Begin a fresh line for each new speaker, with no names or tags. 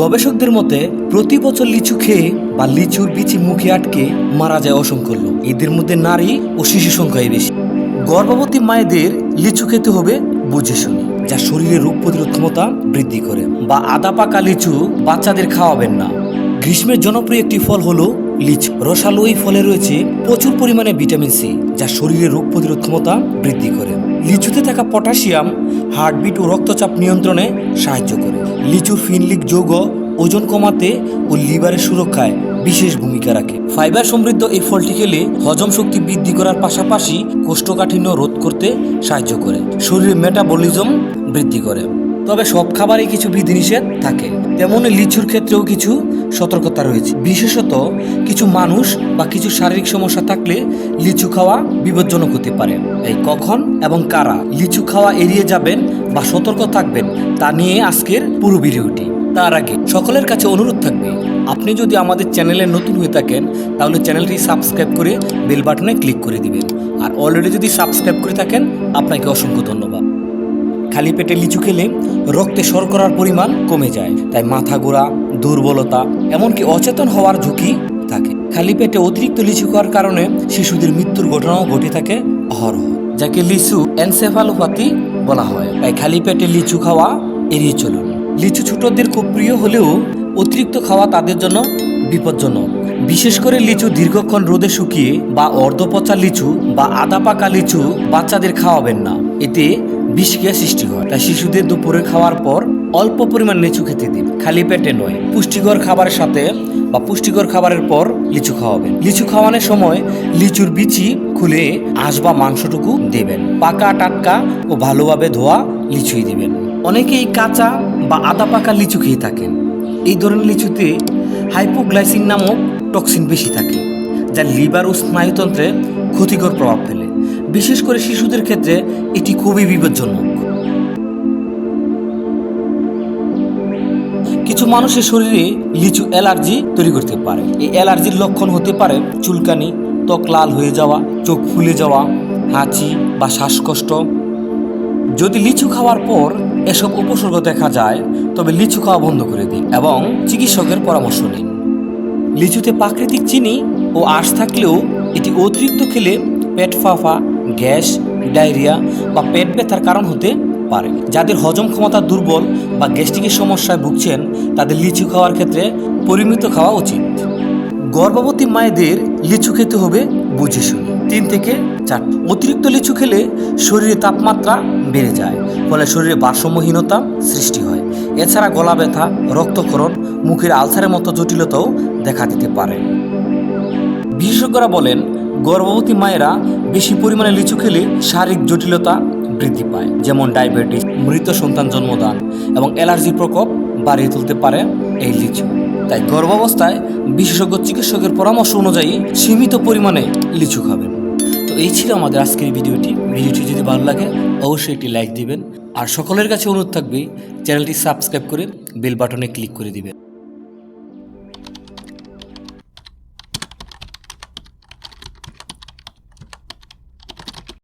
গবেষকদের মতে, প্রতি বছর লিচু খেয়ে বা লিচুর বিচি মুখে আটকে মারা যায় অসংখ্য লোক। এদের মধ্যে নারী ও শিশু সংখ্যাই বেশি। গর্ভবতী মায়েদের লিচু খেতে হবে বুঝে শুনে, যা শরীরে রোগ প্রতিরোধ ক্ষমতা বৃদ্ধি করে বা আদা পাকা লিচু বাচ্চাদের খাওয়াবেন না। গ্রীষ্মের জনপ্রিয় একটি ফল হলো লিচু। রসালো এই ফলে রয়েছে প্রচুর পরিমাণে ভিটামিন সি, যা শরীরে রোগ প্রতিরোধ ক্ষমতা বৃদ্ধি করে। লিচুতে থাকা পটাশিয়াম, হার্টবিট ও রক্তচাপ নিয়ন্ত্রণে সাহায্য করে। লিচুর ফিনলিক যৌগ ওজন কমাতে ও লিভারের সুরক্ষায় বিশেষ ভূমিকা রাখে। ফাইবার সমৃদ্ধ এই ফলটি খেলে হজম শক্তি বৃদ্ধি করার পাশাপাশি কোষ্ঠকাঠিন্য রোধ করতে সাহায্য করে। শরীরের মেটাবলিজম বৃদ্ধি করে। তবে সব খাবারই কিছু বিধিনিষেধ থাকে। তেমনি লিচুর ক্ষেত্রেও কিছু সতর্কতা রয়েছে। বিশেষত কিছু মানুষ বা কিছু শারীরিক সমস্যা থাকলে লিচু খাওয়া বিপজ্জনক হতে পারে। এই কখন এবং কারা লিচু খাওয়া এড়িয়ে যাবেন বা সতর্ক থাকবেন তা নিয়ে আজকের পুরো ভিডিওটি। তার আগে সকলের কাছে অনুরোধ থাকবে, আপনি যদি আমাদের চ্যানেলে নতুন হয়ে থাকেন, তাহলে চ্যানেলটি সাবস্ক্রাইব করে বেল বাটনে ক্লিক করে দিবেন। আর অলরেডি যদি সাবস্ক্রাইব করে থাকেন, আপনাকে অসংখ্য ধন্যবাদ। খালি পেটে লিচু খেলে রক্তে শর্করার পরিমাণ কমে যায়, তাই মাথা ঘোরা দুর্বলতা, এমনকি অচেতন হওয়ার ঝুঁকি থাকে। খালি পেটে অতিরিক্ত লিচু খাওয়ার কারণে শিশুদের মৃত্যুর ঘটনাও ঘটে থাকে অহরহ, যাকে লিচু এনসেফালোপ্যাথি বলা হয়। তাই খালি পেটে লিচু খাওয়া এড়িয়ে চলুন। লিচু ছোটদের খুব প্রিয় হলেও অতিরিক্ত খাওয়া তাদের জন্য বিপজ্জনক। বিশেষ করে লিচু দীর্ঘক্ষণ রোদে শুকিয়ে বা অর্ধপচা লিচু বা আদা পাকা লিচু বাচ্চাদের খাওয়াবেন না। এতে বিষক্রিয়া সৃষ্টি হয়। তাই শিশুদের দুপুরে খাওয়ার পর অল্প পরিমাণ লিচু খেতে দিন। খালি পেটে নয়, পুষ্টিকর খাবারের সাথে বা পুষ্টিকর খাবারের পর লিচু খাওয়াবেন। লিচু খাওয়ানোর সময় লিচুর বিচি খুলে আঁশ বা মাংসটুকু দেবেন। পাকা টাটকা ও ভালোভাবে ধোয়া লিচুই দিবেন। অনেকেই কাঁচা বা আদা পাকা লিচু খেয়ে থাকেন। এই ধরনের লিচুতে হাইপোগ্লাইসিন নামক টক্সিন বেশি থাকে, যা লিভার ও স্নায়ুতন্ত্রে ক্ষতিকর প্রভাব ফেলে। বিশেষ করে শিশুদের ক্ষেত্রে এটি খুবই বিপজ্জনক। কিছু মানুষের শরীরে লিচু অ্যালার্জি তৈরি করতে পারে। এই অ্যালার্জির লক্ষণ হতে পারে চুলকানি, ত্বক লাল হয়ে যাওয়া, চোখ ফুলে যাওয়া, হাঁচি বা শ্বাসকষ্ট। যদি লিচু খাওয়ার পর এসব উপসর্গ দেখা যায়, তবে লিচু খাওয়া বন্ধ করে দিন এবং চিকিৎসকের পরামর্শ নিন। লিচুতে প্রাকৃতিক চিনি ও আঁশ থাকলেও এটি অতিরিক্ত খেলে পেট ফাফা, গ্যাস, ডায়রিয়া বা পেট ব্যথার কারণ হতে পারে যাদের হজম ক্ষমতা দুর্বল বা গ্যাস্ট্রিকের সমস্যায় ভুগছেন, তাদের লিচু খাওয়ার ক্ষেত্রে পরিমিত খাওয়া উচিত। গর্ভবতী মায়েদের লিচু খেতে হবে বুঝে শুনে। তিন থেকে চার, অতিরিক্ত লিচু খেলে শরীরে তাপমাত্রা বেড়ে যায়, ফলে শরীরে ভারসাম্যহীনতা সৃষ্টি হয়। এছাড়া গলা ব্যথা, রক্তক্ষরণ, মুখের আলসারের মতো জটিলতাও দেখা দিতে পারে। বিশেষজ্ঞরা বলেন, গর্ভবতী মায়েরা বেশি পরিমাণে লিচু খেলে শারীরিক জটিলতা বৃদ্ধি পায়, যেমন ডায়াবেটিস, মৃত সন্তান জন্মদান এবং অ্যালার্জির প্রকোপ বাড়িয়ে তুলতে পারে এই লিচু। তাই গর্ভাবস্থায় বিশেষজ্ঞ চিকিৎসকের পরামর্শ অনুযায়ী সীমিত পরিমাণে লিচু খাবেন। তো এই ছিল আমাদের আজকের ভিডিওটি। ভিডিওটি যদি ভালো লাগে, অবশ্যই একটি লাইক দিবেন। আর সকলের কাছে অনুরোধ থাকবে, চ্যানেলটি সাবস্ক্রাইব করে বেল বাটনে ক্লিক করে দিবেন।